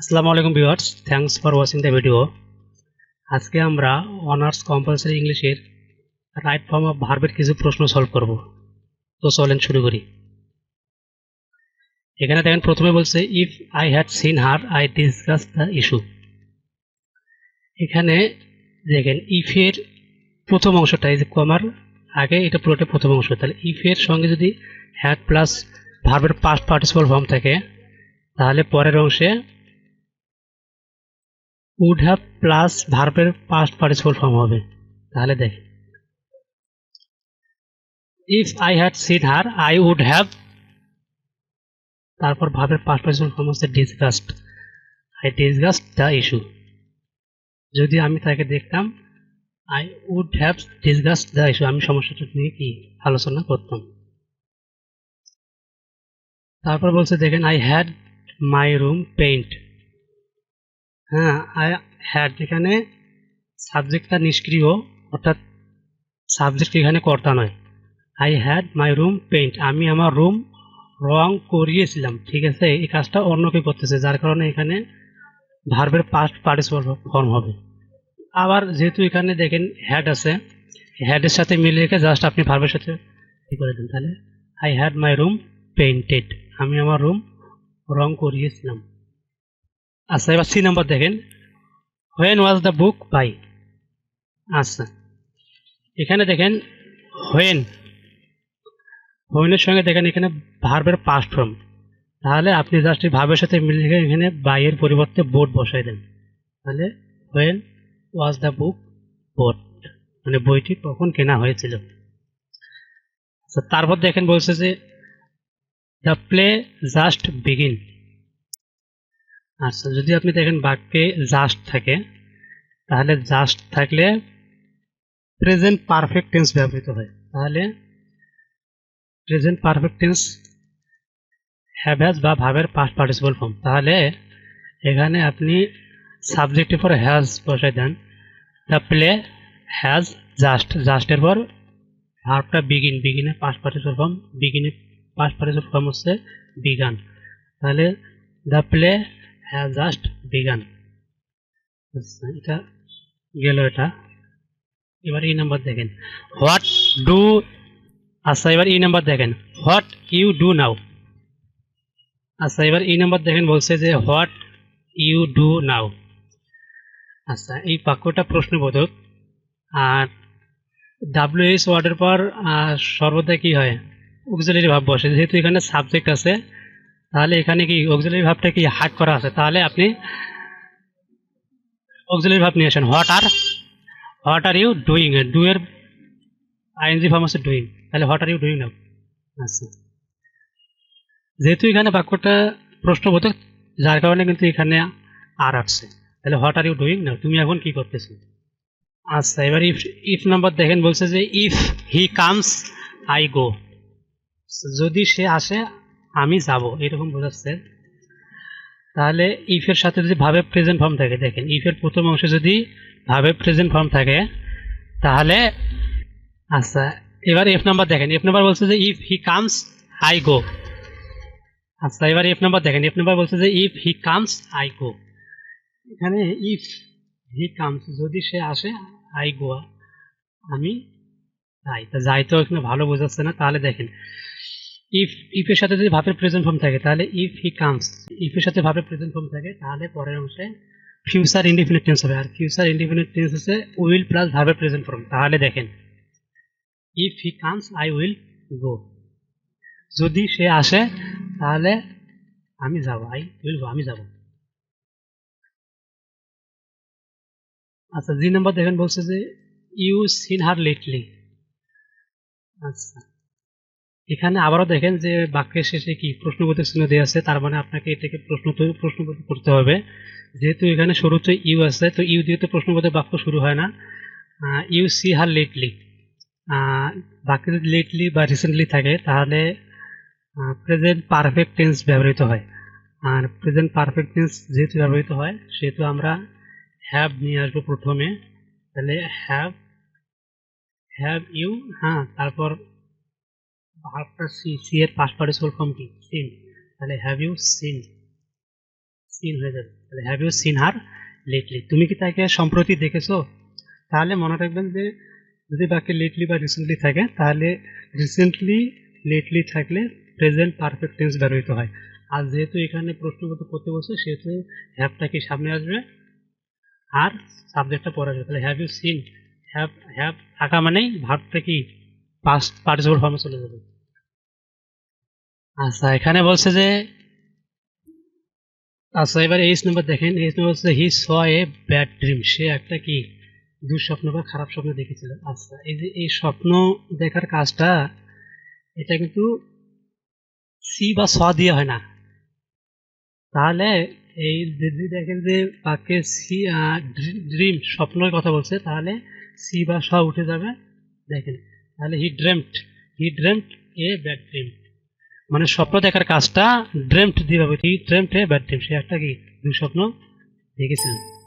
আসসালামু আলাইকুম viewers, thanks for watching the video. আজকে আমরা অনার্স কম্পালসারি ইংলিশের রাইট ফর্ম অফ ভার্বের কিছু প্রশ্ন সলভ করব। তো চলেন শুরু করি। এখানে দেখেন, প্রথমে বলছে if I had seen her I discuss the issue এখানে দেখেন ইফের প্রথম অংশটা, এই যে কমার আগে, এটা পুরোটা প্রথম অংশ। তাহলে ইফের সঙ্গে যদি হ্যাড প্লাস ভার্বের পাস্ট পার্টিসিপাল ফর্ম থাকে, তাহলে পরের অংশে উড হ্যাভ প্লাস ভার্বের পাস্ট পার্টিসিপাল ফর্ম হবে। তাহলে দেখ। If I had seen her I would have তারপর ভার্বের পাস্ট পার্টিসিপাল ফর্ম হচ্ছে discussed I discussed the issue যদি আমি তাকে দেখতাম I would have discussed the issue আমি সমস্যাটা নিয়ে কি আলোচনা করতাম। তারপর বলছে, দেখেন I had my room paint হ্যাঁ হ্যাড এখানে সাবজেক্টটা নিষ্ক্রিয়, অর্থাৎ সাবজেক্ট এখানে কর্তা নয়। I had my room paint আমি আমার রুম রং করিয়েছিলাম, ঠিক আছে? এই কাজটা অন্য কেউ করতেছে, যার কারণে এখানে ভার্বের পাস্ট পার্টিসিপাল ফর্ম হবে। আবার যেহেতু এখানে দেখেন হ্যাড আছে হ্যাডের সাথে মিলিয়ে রেখে জাস্ট আপনি ভার্বের সাথে কি করে দেন তাহলে? I had my room painted আমি আমার রুম রং করিয়েছিলাম। আচ্ছা এবার সি নাম্বার দেখেন। When was the book by আচ্ছা এখানে দেখেন হোয়েন হোয়েনের সঙ্গে দেখেন এখানে ভার্বের পাস্ট ফর্ম তাহলে আপনি জাস্ট এই ভার্বের সাথে মিলে এখানে বাইয়ের পরিবর্তে বোর্ড বসাই দেন। তাহলে when was the book bought মানে বইটি কখন কেনা হয়েছিল? আচ্ছা তারপর দেখেন বলছে যে দ্য প্লে জাস্ট বিগিন আচ্ছা যদি আপনি দেখেন বাক্যে জাস্ট থাকে, তাহলে জাস্ট থাকলে প্রেজেন্ট পারফেক্ট টেন্স ব্যবহৃত হয়। তাহলে present perfect tense have has বা ভাবের পাস্ট পার্টিসিপাল ফর্ম তাহলে এখানে আপনি সাবজেক্টের পর হ্যাজ বসাই দেন। দ্য প্লে হ্যাজ জাস্ট জাস্টের পর ভার্বটা বিগিন বিগিনে পাস্ট পার্টিসিপাল ফর্ম বিগিনের পাস্ট পার্টিসিপাল ফর্ম হচ্ছে বিগান তাহলে the play has just began এটা গেল এটা। এবার এই নাম্বার দেখেন। হোয়াট ডু আচ্ছা এবার এই নাম্বার দেখেন। হোয়াট ইউ ডু নাও আচ্ছা এবার এই নাম্বার দেখেন, বলছে যে হোয়াট ইউ ডু নাও আচ্ছা এই বাক্যটা প্রশ্নবোধক। আর ডাব্লিউ এইচ ওয়ার্ডের পর সর্বদা কি হয়? অক্সিলারি ভাব বসে। যেহেতু এখানে সাবজেক্ট আছে তাহলে এখানে কি অক্সিলারি ভাবটা কি হাট করা আছে? তাহলে আপনি অক্সিলারি ভাব নিয়ে আসেন what are what are you doing do এর আইএনজি ফর্ম আছে ডুইং তাহলে what are you doing now আচ্ছা। যেহেতু এখানে বাক্যটা প্রশ্নবোধক, যার কারণে কিন্তু এখানে আর আসছে। তাহলে what are you doing now তুমি এখন কি করতেছো? আচ্ছা এবার ইফ ইফ নাম্বার দেখেন বলছে যে if he comes I go যদি সে আসে আমি যাব, এরকম বোঝাচ্ছে। তাহলে ইফের সাথে যদি ভাবে প্রেজেন্ট ফর্ম থাকে, দেখেন, ইফের প্রথম অংশে যদি ভাবে প্রেজেন্ট ফর্ম থাকে, তাহলে আচ্ছা এবার এফ নাম্বার দেখেন এফ নাম্বার বলছে যে if he comes I go আচ্ছা এবার এফ নাম্বার দেখেন এফ নাম্বার বলছে যে if he comes I go এখানে ইফ হি কামস যদি সে আসে আই গো আমি যাই। তা যাই তো এখানে ভালো বোঝাচ্ছে না, তাহলে দেখেন ইফ ইফের সাথে যদি ভাবের প্রেজেন্ট ফর্ম থাকে, তাহলে ইফ হি কামস ইফের সাথে ভাবের প্রেজেন্ট ফর্ম থাকে, তাহলে পরের অংশে ফিউচার ইন্ডিফিনিট টেন্স হবে। আর ফিউচার ইন্ডিফিনিট টেন্স হচ্ছে উইল প্লাস ভাবের প্রেজেন্ট ফর্ম তাহলে দেখেন if he comes I will go যদি সে আসে, তাহলে আমি যাব আই উইল গো আমি যাব। আচ্ছা জি নাম্বার দেখেন বলছে যে ইউ সিন হার লেটলি আচ্ছা। এখানে আবারও দেখেন যে বাক্যের শেষে কি প্রশ্নবোধক চিহ্ন দেওয়া আছে, তার মানে আপনাকে এটাকে প্রশ্ন প্রশ্নবোধক করতে হবে। যেহেতু এখানে শুরুতে ইউ আছে, তো ইউ দিয়ে তো প্রশ্নবোধক বাক্য শুরু হয় না। You see her lately. বাক্যে যদি লেটলি বা রিসেন্টলি থাকে, তাহলে প্রেজেন্ট পারফেক্ট টেন্স ব্যবহৃত হয়। আর প্রেজেন্ট পারফেক্ট টেন্স যেহেতু ব্যবহৃত হয়, সেহেতু আমরা হ্যাভ নিয়ে আসব প্রথমে। তাহলে হ্যাভ হ্যাভ ইউ হ্যাঁ তারপর ভার্বটা সি সি এর পাস পার্টিসিপাল কি? সিন তাহলে হ্যাভ ইউ সিন সিন হয়ে যাবে। তাহলে have you seen her lately তুমি কি তাকে সম্প্রতি দেখেছ? তাহলে মনে রাখবেন যে, যদি বাক্যে লেটলি বা রিসেন্টলি থাকে, তাহলে রিসেন্টলি লেটলি থাকলে প্রেজেন্ট পারফেক্ট টেন্স ব্যবহৃত হয়। আর যেহেতু এখানে প্রশ্নগত করতে বলছে, সেহেতু হ্যাভটা কি সামনে আসবে? আর সাবজেক্টটা পরে আসবে। তাহলে have you seen have have থাকা মানেই ভাবটা কি? পাস্ট পার্টিসিপল ফর্মে চলে যাবে। আচ্ছা এখানে বলছে যে আচ্ছা এবার এইচ নাম্বার দেখেন। এইচ নাম্বার হচ্ছে he saw A bad dream সে একটা কি? দুঃস্বপ্ন বা খারাপ স্বপ্ন দেখেছিল। আচ্ছা এই যে, এই স্বপ্ন দেখার কাজটা, এটা কিন্তু সি বা স দিয়ে হয় না। তাহলে এই যদি দেখেন যে, বাক্যে সি ড্রিম স্বপ্নের কথা বলছে। তাহলে সি বা স উঠে যাবে। দেখেন তাহলে he dreamed he dreamed a bad dream মানে স্বপ্ন দেখার কাজটা ড্রেমড দিয়ে হবে he dreamed a bad dream সে একটা কি? দুঃস্বপ্ন দেখেছিলেন।